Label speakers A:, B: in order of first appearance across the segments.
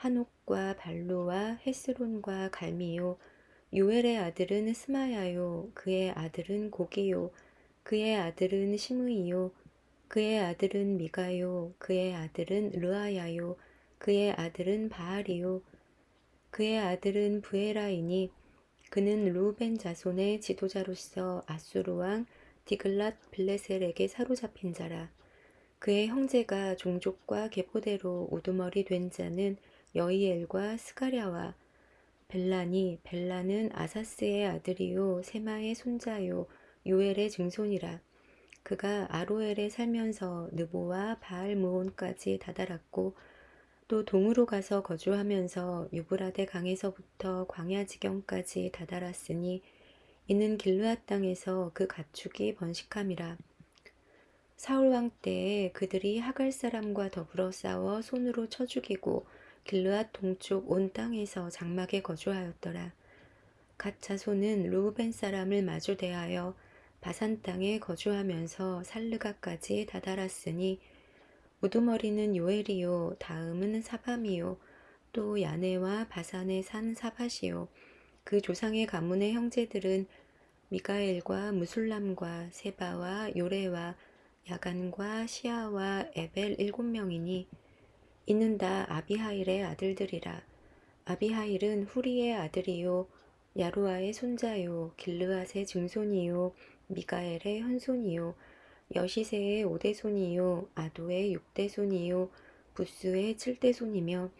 A: 한옥과 발로와 헤스론과 갈미요. 요엘의 아들은 스마야요. 그의 아들은 고기요. 그의 아들은 시므이요. 그의 아들은 미가요. 그의 아들은 르아야요. 그의 아들은 바알이요. 그의 아들은 부에라이니 그는 루벤 자손의 지도자로서 아수르 왕 디글랏 블레셀에게 사로잡힌 자라. 그의 형제가 종족과 계보대로 우두머리 된 자는 여이엘과 스가랴와 벨라니 벨라는 아사스의 아들이요 세마의 손자요 요엘의 증손이라. 그가 아로엘에 살면서 느보와 바알무온까지 다다랐고 또 동으로 가서 거주하면서 유브라데 강에서부터 광야 지경까지 다다랐으니 이는 길르앗 땅에서 그 가축이 번식함이라. 사울 왕 때에 그들이 하갈 사람과 더불어 싸워 손으로 쳐 죽이고 길르앗 동쪽 온 땅에서 장막에 거주하였더라. 갓 자손은 루벤 사람을 마주 대하여 바산 땅에 거주하면서 살르가까지 다다랐으니 우두머리는 요엘이요 다음은 사밤이요 또 야네와 바산에 산 사밭이요 그 조상의 가문의 형제들은 미가엘과 무술람과 세바와 요레와 야간과 시아와 에벨 일곱 명이니 이는 다 아비하일의 아들들이라. 아비하일은 후리의 아들이요, 야루아의 손자요, 길르앗의 증손이요, 미가엘의 현손이요, 여시세의 오대손이요, 아도의 육대손이요, 부스의 칠대손이며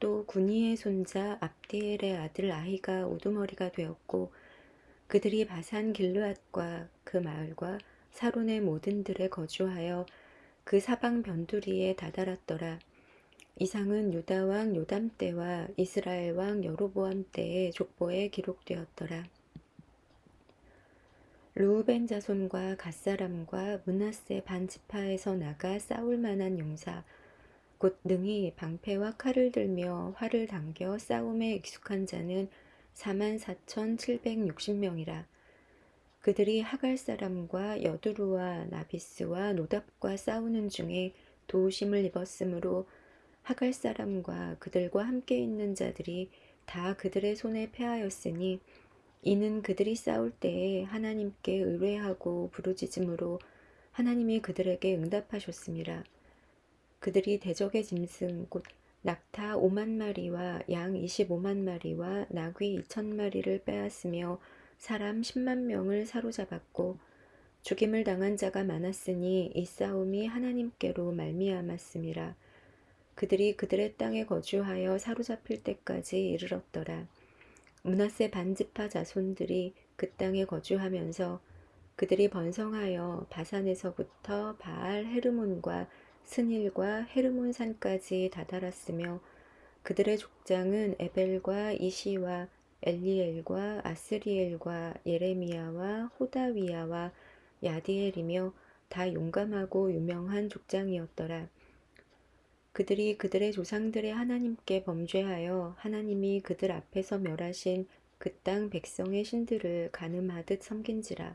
A: 또 군이의 손자 압디엘의 아들 아히가 우두머리가 되었고 그들이 바산 길르앗과 그 마을과 사론의 모든 들에 거주하여 그 사방 변두리에 다다랐더라. 이상은 유다 왕 요담 때와 이스라엘 왕 여로보암 때의 족보에 기록되었더라. 루우벤 자손과 갓사람과 문하세 반 지파에서 나가 싸울 만한 용사 곧 능히 방패와 칼을 들며 활을 당겨 싸움에 익숙한 자는 4만 4,760명이라. 그들이 하갈 사람과 여두루와 나비스와 노답과 싸우는 중에 도우심을 입었으므로 하갈 사람과 그들과 함께 있는 자들이 다 그들의 손에 패하였으니 이는 그들이 싸울 때에 하나님께 의뢰하고 부르짖음으로 하나님이 그들에게 응답하셨습니다. 그들이 대적의 짐승 곧 낙타 5만 마리와 양 25만 마리와 나귀 2천 마리를 빼앗으며 사람 10만 명을 사로잡았고 죽임을 당한 자가 많았으니 이 싸움이 하나님께로 말미암았음이라. 그들이 그들의 땅에 거주하여 사로잡힐 때까지 이르렀더라. 문하세 반지파 자손들이 그 땅에 거주하면서 그들이 번성하여 바산에서부터 바알 헤르몬과 스닐과 헤르몬 산까지 다다랐으며 그들의 족장은 에벨과 이시와 엘리엘과 아스리엘과 예레미야와 호다위야와 야디엘이며 다 용감하고 유명한 족장이었더라. 그들이 그들의 조상들의 하나님께 범죄하여 하나님이 그들 앞에서 멸하신 그 땅 백성의 신들을 가늠하듯 섬긴지라.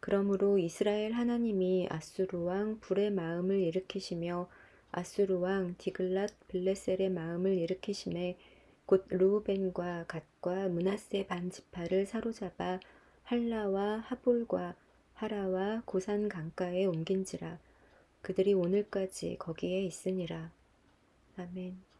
A: 그러므로 이스라엘 하나님이 아수르 왕 불의 마음을 일으키시며 아수르 왕 디글랏 블레셀의 마음을 일으키심에 곧 루우벤과 갓과 문하세 반지파를 사로잡아 할라와 하볼과 하라와 고산 강가에 옮긴지라. 그들이 오늘까지 거기에 있으니라. 아멘.